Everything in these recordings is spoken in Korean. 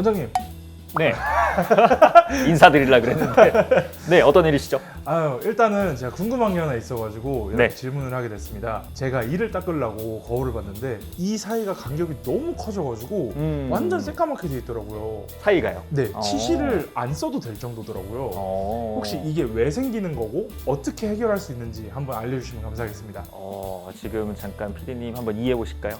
원장님, 네. 인사드리려 그랬는데. 네, 어떤 일이시죠? 아유 일단은 제가 궁금한 게 하나 있어가지고 이렇게 네. 질문을 하게 됐습니다. 제가 이를 닦으려고 거울을 봤는데 이 사이가 간격이 너무 커져가지고 음. 완전 새까맣게 돼 있더라고요. 사이가요. 네, 어. 치실을 안 써도 될 정도더라고요. 어. 혹시 이게 왜 생기는 거고 어떻게 해결할 수 있는지 한번 알려주시면 감사하겠습니다. 어, 지금 잠깐 피디님 한번 이해해 보실까요?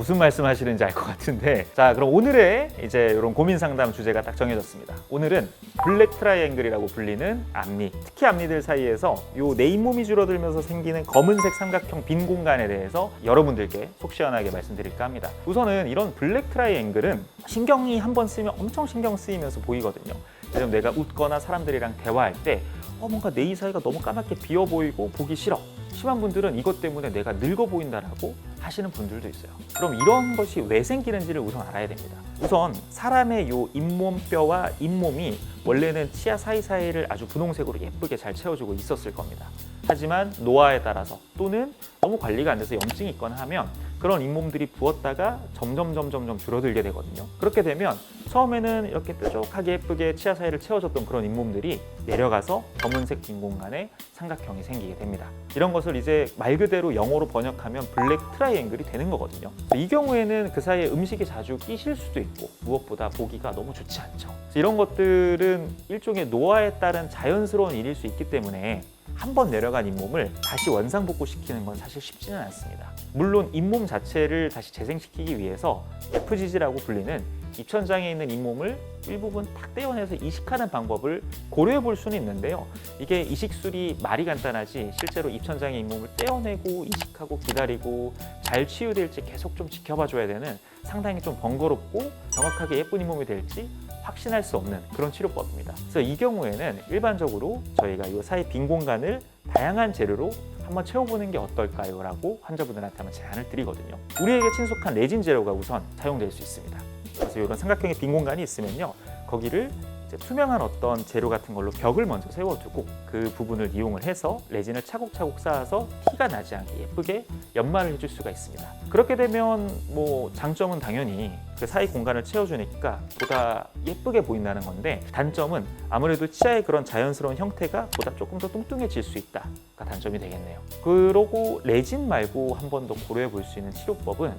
자, 무슨 말씀 하시는지 알 것 같은데. 자, 그럼 오늘의 이제 이런 고민 상담 주제가 딱 정해졌습니다. 오늘은 블랙 트라이앵글이라고 불리는 앞니, 특히 앞니들 사이에서 요 내 잇몸이 줄어들면서 생기는 검은색 삼각형 빈 공간에 대해서 여러분들께 속 시원하게 말씀드릴까 합니다. 우선은 이런 블랙 트라이앵글은 신경이 한 번 쓰면 엄청 신경 쓰이면서 보이거든요. 예를 내가 웃거나 사람들이랑 대화할 때 어, 뭔가 내 이 사이가 너무 까맣게 비어 보이고 보기 싫어. 심한 분들은 이것 때문에 내가 늙어 보인다라고 하시는 분들도 있어요. 그럼 이런 것이 왜 생기는지를 우선 알아야 됩니다. 우선 사람의 요 잇몸뼈와 잇몸이 원래는 치아 사이사이를 아주 분홍색으로 예쁘게 잘 채워주고 있었을 겁니다. 하지만 노화에 따라서 또는 너무 관리가 안 돼서 염증이 있거나 하면 그런 잇몸들이 부었다가 점점 점점 점 줄어들게 되거든요. 그렇게 되면 처음에는 이렇게 뾰족하게 예쁘게 치아 사이를 채워줬던 그런 잇몸들이 내려가서 검은색 빈 공간에 삼각형이 생기게 됩니다. 이런 것을 이제 말 그대로 영어로 번역하면 블랙 트라이앵글이 되는 거거든요. 이 경우에는 그 사이에 음식이 자주 끼실 수도 있고 무엇보다 보기가 너무 좋지 않죠. 이런 것들은 일종의 노화에 따른 자연스러운 일일 수 있기 때문에 한 번 내려간 잇몸을 다시 원상복구시키는 건 사실 쉽지는 않습니다. 물론 잇몸 자체를 다시 재생시키기 위해서 FGG라고 불리는 입천장에 있는 잇몸을 일부분 탁 떼어내서 이식하는 방법을 고려해 볼 수는 있는데요. 이게 이식술이 말이 간단하지 실제로 입천장의 잇몸을 떼어내고 이식하고 기다리고 잘 치유될지 계속 좀 지켜봐 줘야 되는 상당히 좀 번거롭고 정확하게 예쁜 잇몸이 될지 확신할 수 없는 그런 치료법입니다. 그래서 이 경우에는 일반적으로 저희가 이 사이 빈 공간을 다양한 재료로 한번 채워보는 게 어떨까요? 라고 환자분들한테 한번 제안을 드리거든요. 우리에게 친숙한 레진 재료가 우선 사용될 수 있습니다. 그래서 이런 삼각형의 빈 공간이 있으면요. 거기를 이제 투명한 어떤 재료 같은 걸로 벽을 먼저 세워두고 그 부분을 이용을 해서 레진을 차곡차곡 쌓아서 티가 나지 않게 예쁘게 연마를 해줄 수가 있습니다. 그렇게 되면 뭐 장점은 당연히 그 사이 공간을 채워주니까 보다 예쁘게 보인다는 건데 단점은 아무래도 치아의 그런 자연스러운 형태가 보다 조금 더 뚱뚱해질 수 있다가 단점이 되겠네요. 그러고 레진 말고 한 번 더 고려해 볼 수 있는 치료법은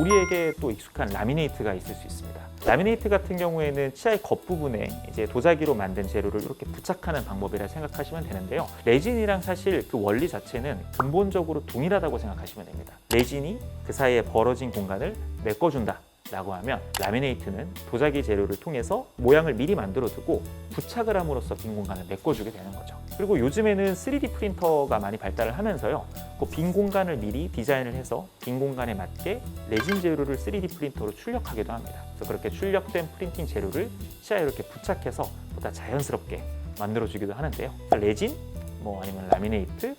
우리에게 또 익숙한 라미네이트가 있을 수 있습니다. 라미네이트 같은 경우에는 치아의 겉부분에 이제 도자기로 만든 재료를 이렇게 부착하는 방법이라 생각하시면 되는데요. 레진이랑 사실 그 원리 자체는 근본적으로 동일하다고 생각하시면 됩니다. 레진이 그 사이에 벌어진 공간을 메꿔준다. 라고 하면 라미네이트는 도자기 재료를 통해서 모양을 미리 만들어 두고 부착을 함으로써 빈 공간을 메꿔주게 되는 거죠. 그리고 요즘에는 3D 프린터가 많이 발달을 하면서요. 그 빈 공간을 미리 디자인을 해서 빈 공간에 맞게 레진 재료를 3D 프린터로 출력하기도 합니다. 그래서 그렇게 출력된 프린팅 재료를 치아에 이렇게 부착해서 보다 자연스럽게 만들어주기도 하는데요. 레진, 뭐 아니면 라미네이트,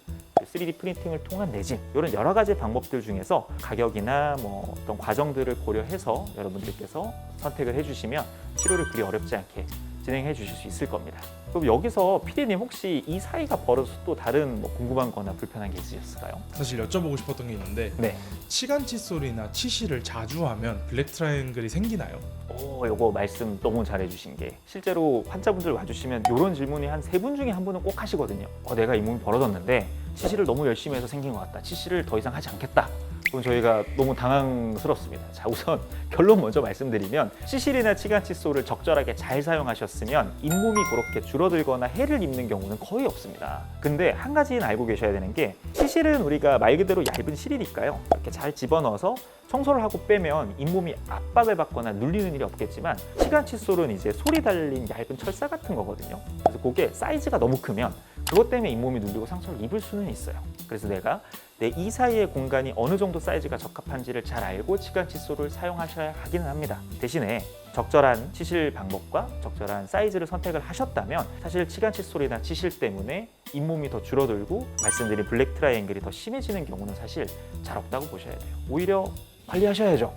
3D 프린팅을 통한 레진 이런 여러 가지 방법들 중에서 가격이나 뭐 어떤 과정들을 고려해서 여러분들께서 선택을 해주시면 치료를 그리 어렵지 않게 진행해 주실 수 있을 겁니다. 그럼 여기서 피디님 혹시 이 사이가 벌어서 또 다른 뭐 궁금한 거나 불편한 게 있으셨을까요? 사실 여쭤보고 싶었던 게 있는데 네. 치간 칫솔이나 치실을 자주 하면 블랙 트라이앵글이 생기나요? 오, 요거 말씀 너무 잘해주신 게 실제로 환자분들 와주시면 이런 질문이 한 세 분 중에 한 분은 꼭 하시거든요. 어, 내가 이 몸이 벌어졌는데 치실을 너무 열심히 해서 생긴 것 같다. 치실을 더 이상 하지 않겠다. 그럼 저희가 너무 당황스럽습니다. 자, 우선 결론 먼저 말씀드리면 치실이나 치간 칫솔을 적절하게 잘 사용하셨으면 잇몸이 그렇게 줄어들거나 해를 입는 경우는 거의 없습니다. 근데 한 가지는 알고 계셔야 되는 게 치실은 우리가 말 그대로 얇은 실이니까요. 이렇게 잘 집어넣어서 청소를 하고 빼면 잇몸이 압박을 받거나 눌리는 일이 없겠지만 치간 칫솔은 이제 소리 달린 얇은 철사 같은 거거든요. 그래서 그게 사이즈가 너무 크면 그것 때문에 잇몸이 눌리고 상처를 입을 수는 있어요. 그래서 내가 내 이 사이의 공간이 어느 정도 사이즈가 적합한지를 잘 알고 치간 칫솔을 사용하셔야 하기는 합니다. 대신에 적절한 치실 방법과 적절한 사이즈를 선택을 하셨다면 사실 치간 칫솔이나 치실 때문에 잇몸이 더 줄어들고 말씀드린 블랙 트라이앵글이 더 심해지는 경우는 사실 잘 없다고 보셔야 돼요. 오히려 관리하셔야죠.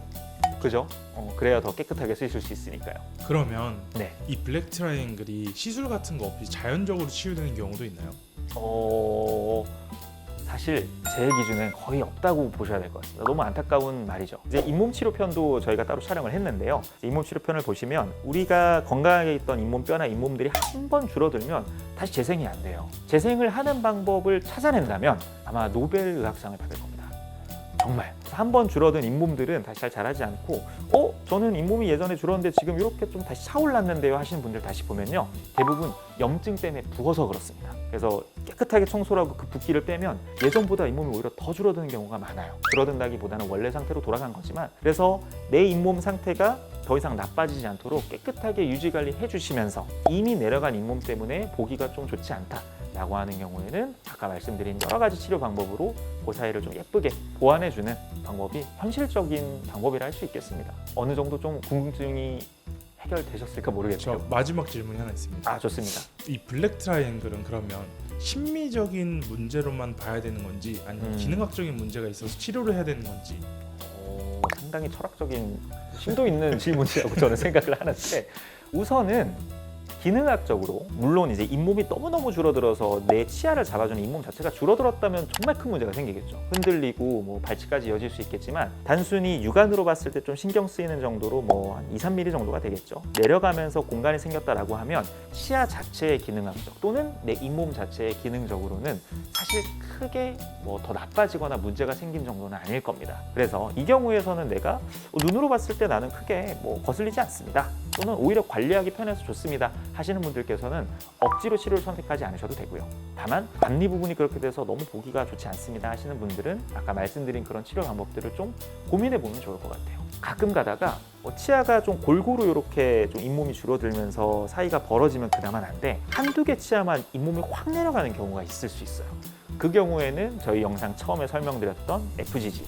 그죠? 어, 그래야 더 깨끗하게 쓰실 수 있으니까요. 그러면 네. 이 블랙 트라이앵글이 시술 같은 거 없이 자연적으로 치유되는 경우도 있나요? 어... 사실 제 기준엔 거의 없다고 보셔야 될 것 같습니다. 너무 안타까운 말이죠. 이제 잇몸 치료 편도 저희가 따로 촬영을 했는데요. 잇몸 치료 편을 보시면 우리가 건강하게 있던 잇몸 뼈나 잇몸들이 한 번 줄어들면 다시 재생이 안 돼요. 재생을 하는 방법을 찾아낸다면 아마 노벨 의학상을 받을 겁니다. 정말 한 번 줄어든 잇몸들은 다시 잘 자라지 않고 어? 저는 잇몸이 예전에 줄었는데 지금 이렇게 좀 다시 차올랐는데요 하시는 분들 다시 보면요. 대부분 염증 때문에 부어서 그렇습니다. 그래서 깨끗하게 청소를 하고 그 붓기를 빼면 예전보다 잇몸이 오히려 더 줄어드는 경우가 많아요. 줄어든다기보다는 원래 상태로 돌아간 거지만 그래서 내 잇몸 상태가 더 이상 나빠지지 않도록 깨끗하게 유지 관리 해주시면서 이미 내려간 잇몸 때문에 보기가 좀 좋지 않다 라고 하는 경우에는 아까 말씀드린 여러 가지 치료 방법으로 그 사이를 좀 예쁘게 보완해주는 방법이 현실적인 방법이라 할 수 있겠습니다. 어느 정도 좀 궁금증이 해결되셨을까 저 모르겠네요. 마지막 질문이 하나 있습니다. 아 좋습니다. 이 블랙 트라이앵글은 그러면 심미적인 문제로만 봐야 되는 건지 아니면 음. 기능학적인 문제가 있어서 치료를 해야 되는 건지 오, 상당히 철학적인 심도 있는 질문이라고 저는 생각을 하는데 우선은 기능학적으로 물론 이제 잇몸이 너무너무 줄어들어서 내 치아를 잡아주는 잇몸 자체가 줄어들었다면 정말 큰 문제가 생기겠죠. 흔들리고 뭐 발치까지 이어질 수 있겠지만 단순히 육안으로 봤을 때 좀 신경 쓰이는 정도로 뭐 한 2, 3mm 정도가 되겠죠. 내려가면서 공간이 생겼다라고 하면 치아 자체의 기능학적 또는 내 잇몸 자체의 기능적으로는 사실 크게 뭐 더 나빠지거나 문제가 생긴 정도는 아닐 겁니다. 그래서 이 경우에서는 내가 눈으로 봤을 때 나는 크게 뭐 거슬리지 않습니다. 또는 오히려 관리하기 편해서 좋습니다. 하시는 분들께서는 억지로 치료를 선택하지 않으셔도 되고요. 다만 앞니 부분이 그렇게 돼서 너무 보기가 좋지 않습니다 하시는 분들은 아까 말씀드린 그런 치료 방법들을 좀 고민해 보면 좋을 것 같아요. 가끔 가다가 뭐 치아가 좀 골고루 이렇게 좀 잇몸이 줄어들면서 사이가 벌어지면 그나마 난데 한두 개 치아만 잇몸이 확 내려가는 경우가 있을 수 있어요. 그 경우에는 저희 영상 처음에 설명드렸던 FGG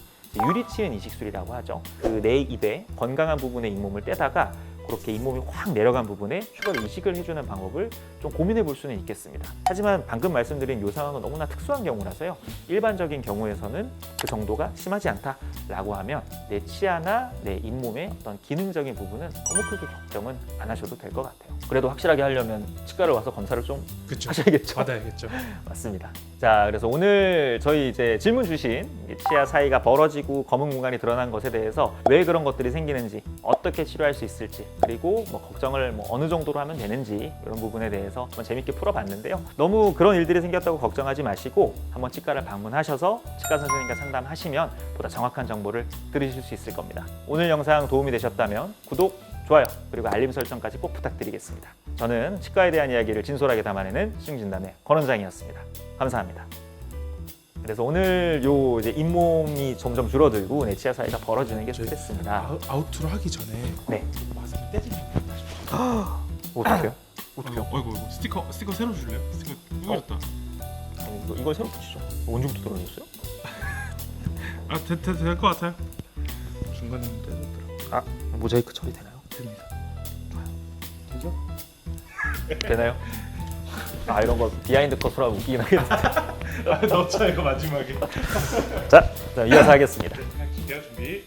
유리치은 이식술이라고 하죠. 그 내 입에 건강한 부분의 잇몸을 떼다가 그렇게 잇몸이 확 내려간 부분에 추가로 이식을 해주는 방법을 좀 고민해 볼 수는 있겠습니다. 하지만 방금 말씀드린 이 상황은 너무나 특수한 경우라서요. 일반적인 경우에서는 그 정도가 심하지 않다라고 하면 내 치아나 내 잇몸의 어떤 기능적인 부분은 너무 크게 걱정은 안 하셔도 될 것 같아요. 그래도 확실하게 하려면 치과를 와서 검사를 좀 그렇죠. 하셔야겠죠. 받아야겠죠. 맞습니다. 자, 그래서 오늘 저희 이제 질문 주신 이 치아 사이가 벌어지고 검은 공간이 드러난 것에 대해서 왜 그런 것들이 생기는지, 어떻게 치료할 수 있을지, 그리고 뭐 걱정을 뭐 어느 정도로 하면 되는지 이런 부분에 대해서 한번 재밌게 풀어봤는데요. 너무 그런 일들이 생겼다고 걱정하지 마시고 한번 치과를 방문하셔서 치과 선생님과 상담하시면 보다 정확한 정보를 들으실 수 있을 겁니다. 오늘 영상 도움이 되셨다면 구독, 좋아요, 그리고 알림 설정까지 꼭 부탁드리겠습니다. 저는 치과에 대한 이야기를 진솔하게 담아내는 수중진담의 권원장이었습니다. 감사합니다. 그래서 오늘 요 이제 잇몸이 점점 줄어들고 내 치아 사이가 벌어지는 게 스트레스입니다. 아우, 아우트로 하기 전에 네. 와서 떼지면 어떡해요? 어떡해요? 어이구 어이구 스티커 스티커 새로 줄래요? 스티커 꾸겨졌다. 아니, 이거, 이걸 새로 붙이죠. 언제부터 떨어졌어요? 아될것 같아요. 중간에 떼졌더라고. 아 모자이크 처리 되나요? 됩니다. 되죠? 되나요? 아 이런 거 비하인드 컷으로 하면 웃기긴 하겠는데. 아, 넣자 이거 마지막에. 자, 자 이어서 하겠습니다. 기대 준비.